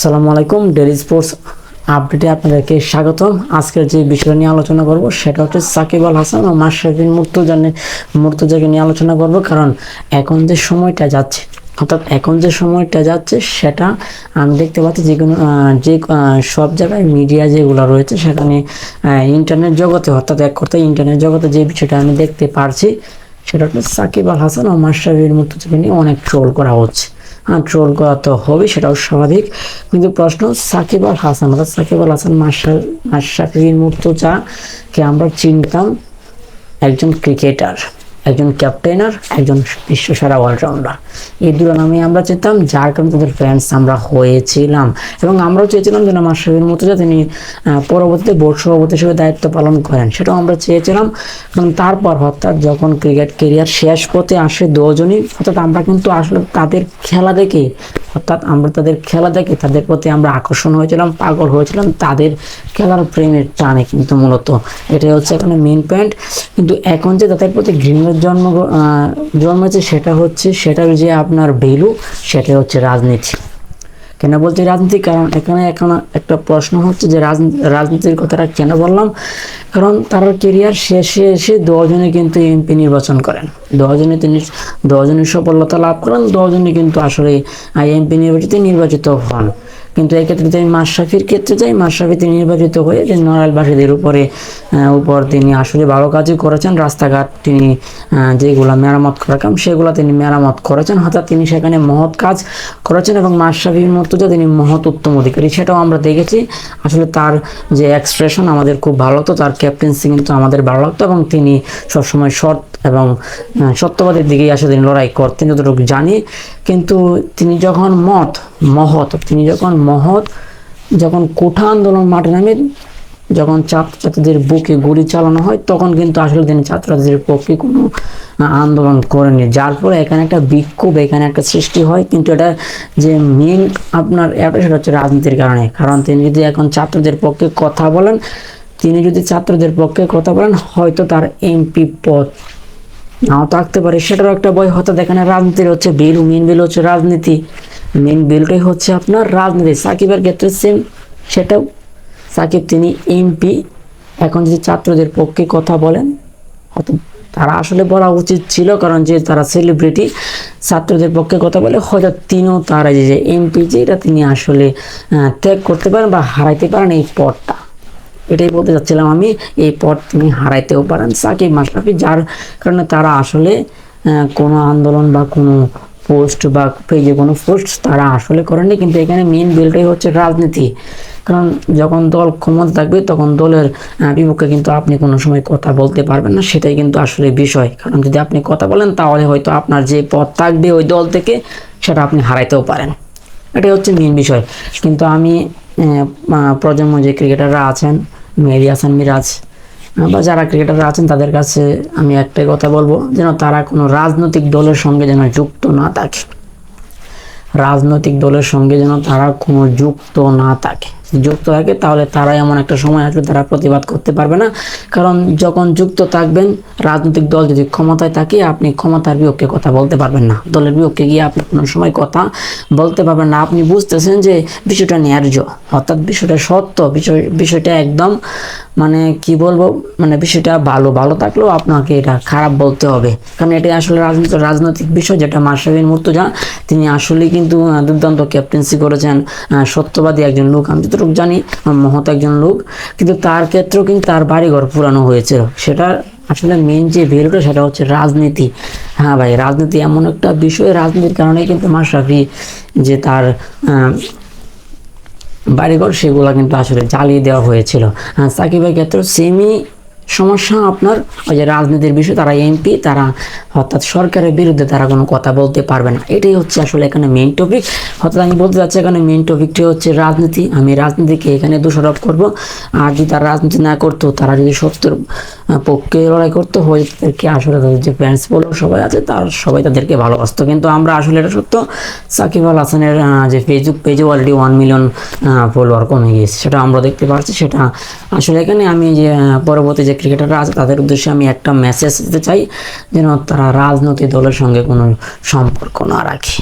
সালামু আলাইকুম daily sports আপডেটে আপনাদেরকে স্বাগতম আজকের যে বিষয়টা নিয়ে আলোচনা করব, সেটা হচ্ছে সাকিব আল হাসান ও মাশরাফিন মুর্তজানের মুর্তজাকে নিয়ে আলোচনা করব, কারণ এখন যে সময়টা যাচ্ছে, অর্থাৎ এখন যে সময়টা যাচ্ছে, সেটা আমি দেখতে পাচ্ছি যে কোনো যে সব জায়গায় মিডিয়া যেগুলো রয়েছে, সেখানে ইন্টারনেট জগতে, অর্থাৎ এক কথায় ইন্টারনেট জগতে যে বিষয়টা আমি দেখতে পারছি, সেটা হচ্ছে সাকিব আল হাসান ও মাশরাফির মুর্তজাকে নিয়ে অনেক ট্রোল করা হচ্ছে। ট্রোল করা তো হবে, সেটাও স্বাভাবিক। কিন্তু প্রশ্ন, সাকিব আল হাসান, অর্থাৎ সাকিব আল হাসান মাশাকীর মূর্ত যা, কে আমরা চিনতাম, একজন ক্রিকেটার একজন ক্যাপ্টেনার একজন বিশ্বসেরা অলরাউন্ডার এই দুটো নামে আমরা চেতাম, যার কারণে তাদের ফ্যান্স আমরা হয়েছিলাম। এবং আমরাও চেয়েছিলাম যেন মাশরাফির মতো যা তিনি পরবর্তীতে বোর্ড সভাপতি হিসেবে দায়িত্ব পালন করেন, সেটাও আমরা চেয়েছিলাম। এবং তারপর অর্থাৎ যখন ক্রিকেট কেরিয়ার শেষ পথে আসে দুজনই, অর্থাৎ আমরা কিন্তু আসলে তাদের খেলা দেখে অর্থাৎ আমরা তাদের খেলা দেখে তাদের প্রতি আমরা আকর্ষণ হয়েছিলাম, পাগল হয়েছিলাম, তাদের খেলার প্রেমের টানে কিন্তু মূলত এটাই হচ্ছে এখানে মেন পয়েন্ট কিন্তু এখন যে তাদের প্রতি ঘৃণের জন্ম জন্ম জন্মেছে সেটা হচ্ছে সেটার যে আপনার ভ্যালু সেটা হচ্ছে রাজনীতি। কেন বলছি রাজনীতি? কারণ এখানে এখন একটা প্রশ্ন হচ্ছে যে রাজনীতি, রাজনীতির কথাটা কেন বললাম? কারণ তার কেরিয়ার শেষে এসে দশজনে কিন্তু এমপি নির্বাচন করেন। দশজনে তিনি, দশজনের সফলতা লাভ করেন, দশজনে কিন্তু আসলে এমপি নির্বাচিত নির্বাচিত হন। কিন্তু এক্ষেত্রে যদি মাশরাফির ক্ষেত্রে যাই মাশরাফি তিনি নির্বাচিত হয়ে যে নড়াইলবাসীদের উপরে উপর তিনি আসলে ভালো কাজই করেছেন। রাস্তাঘাট তিনি যেগুলো মেরামত করার কাম সেগুলো তিনি মেরামত করেছেন। হঠাৎ তিনি সেখানে মহৎ কাজ করেছেন এবং মাশরাফি মর্তুজা তিনি মহৎ উত্তম অধিকারী, সেটাও আমরা দেখেছি। আসলে তার যে এক্সপ্রেশন আমাদের খুব ভালো লাগতো, তার ক্যাপ্টেন্সি কিন্তু আমাদের ভালো লাগতো এবং তিনি সবসময় শর্ট এবং সত্যবাদের দিকেই আসলে তিনি লড়াই করতেন যতটুকু জানি, কিন্তু তিনি যখন মত, মহৎ, তিনি যখন মহৎ, যখন কোঠা আন্দোলন মাঠে নামে, যখন ছাত্রছাত্রীদের বুকে গুলি চালানো হয়, তখন কিন্তু আসলে তিনি ছাত্রছাত্রীদের পক্ষে কোনো আন্দোলন করেনি যার ফলে এখানে একটা বিক্ষোভ, এখানে একটা সৃষ্টি হয়, কিন্তু এটা যে মেন আপনার এটা সেটা হচ্ছে রাজনীতির কারণে। কারণ তিনি যদি এখন ছাত্রদের পক্ষে কথা বলেন, তিনি যদি ছাত্রদের পক্ষে কথা বলেন, হয়তো তার এমপি পদ নাও থাকতে পারে, সেটারও একটা বই হয়তো দেখেন রাজনীতির হচ্ছে বিল মেন বিল হচ্ছে রাজনীতি। মেন বিলটাই হচ্ছে আপনার রাজনীতি। সাকিবের ক্ষেত্রে সেম সেটাও। সাকিব তিনি এমপি এখন যদি ছাত্রদের পক্ষে কথা বলেন, হয়তো তারা আসলে বলা উচিত ছিল, কারণ যে তারা সেলিব্রিটি ছাত্রদের পক্ষে কথা বলে, হয়তো তিনিও তারা যে এমপি যে এটা তিনি আসলে ত্যাগ করতে পারেন বা হারাইতে পারেন এই পদটা এটাই বলতে চাচ্ছিলাম আমি, এই পথ তিনি হারাইতেও পারেন। সাকিব মাশরাফি, যার কারণে তারা আসলে কোনো আন্দোলন বা কোনো পোস্ট বা পেজে কোনো পোস্ট তারা আসলে করেননি, কিন্তু এখানে মেন বিলটাই হচ্ছে রাজনীতি। কারণ যখন দল ক্ষমতা থাকবে, তখন দলের বিপক্ষে কিন্তু আপনি কোনো সময় কথা বলতে পারবেন না, সেটাই কিন্তু আসলে বিষয়। কারণ যদি আপনি কথা বলেন, তাহলে হয়তো আপনার যে পথ থাকবে ওই দল থেকে, সেটা আপনি হারাইতেও পারেন। এটাই হচ্ছে মেন বিষয়। কিন্তু আমি প্রজন্ম যে ক্রিকেটাররা আছেন মেহেদি হাসান মিরাজ, বা যারা ক্রিকেটাররা আছেন তাদের কাছে আমি একটাই কথা বলব, যেন তারা কোনো রাজনৈতিক দলের সঙ্গে যেন যুক্ত না থাকে। রাজনৈতিক দলের সঙ্গে যেন তারা কোনো যুক্ত না থাকে। যুক্ত থাকে, তাহলে তারা এমন একটা সময় আসবে তারা প্রতিবাদ করতে পারবে না। কারণ যখন যুক্ত থাকবেন, রাজনৈতিক দল যদি ক্ষমতায় থাকে, আপনি ক্ষমতার বিপক্ষে কথা বলতে পারবেন না। দলের বিপক্ষে গিয়ে আপনি কোনো সময় কথা বলতে পারবেন না। আপনি বুঝতেছেন যে বিষয়টা ন্যায্য, অর্থাৎ বিষয়টা সত্য, বিষয় বিষয়টা একদম মানে কি বলব মানে বিষয়টা ভালো ভালো থাকলেও আপনাকে এটা খারাপ বলতে হবে। কারণ এটা আসলে রাজনীতি, রাজনৈতিক বিষয় যেটা মাশরাফির মুর্তজা, তিনি আসলে কিন্তু দুর্দান্ত ক্যাপ্টেন্সি করেছেন সত্যবাদী একজন লোক। আমি যতটুকু জানি মহৎ একজন লোক। কিন্তু তার ক্ষেত্রেও কিন্তু তার বাড়িঘর পুরানো হয়েছিল সেটা আসলে মেন যে ভ্যালুটা সেটা হচ্ছে রাজনীতি। হ্যাঁ ভাই, রাজনীতি এমন একটা বিষয়, রাজনীতির কারণে কিন্তু মাশরাফি যে তার বাড়িঘর সেগুলো কিন্তু আসলে জ্বালিয়ে দেওয়া হয়েছিল। আর সাকিবের ক্ষেত্রে সেমি সমস্যা আপনার? ওই যে রাজনীতির বিষয় তারা এমপি তারা অর্থাৎ সরকারের বিরুদ্ধে তারা কোনো কথা বলতে পারবে না। এটাই হচ্ছে আসলে এখানে মেইন টপিক অর্থাৎ আমি বলতে চাচ্ছি এখানে মেইন টপিকটি হচ্ছে রাজনীতি। আমি রাজনীতিকে এখানে দোষারোপ করব। আর যদি তারা রাজনীতি না করতো, তারা যদি সত্যের পক্ষে লড়াই করতো, হয় তাদেরকে আসলে তাদের যে ফ্যান্স বলো সবাই আছে, তার সবাই তাদেরকে ভালোবাসতো। কিন্তু আমরা আসলে এটা সত্য, সাকিব আল হাসানের যে ফেসবুক পেজে অলরেডি ওয়ান মিলিয়ন ফলোয়ার কমে গিয়েছে। সেটা আমরা দেখতে পাচ্ছি সেটা আসলে এখানে আমি যে পরবর্তী যে ক্রিকেটাররা আছে, তাদের উদ্দেশ্যে আমি একটা মেসেজ দিতে চাই, যেন তারা রাজনৈতিক দলের সঙ্গে কোনো সম্পর্ক না রাখে।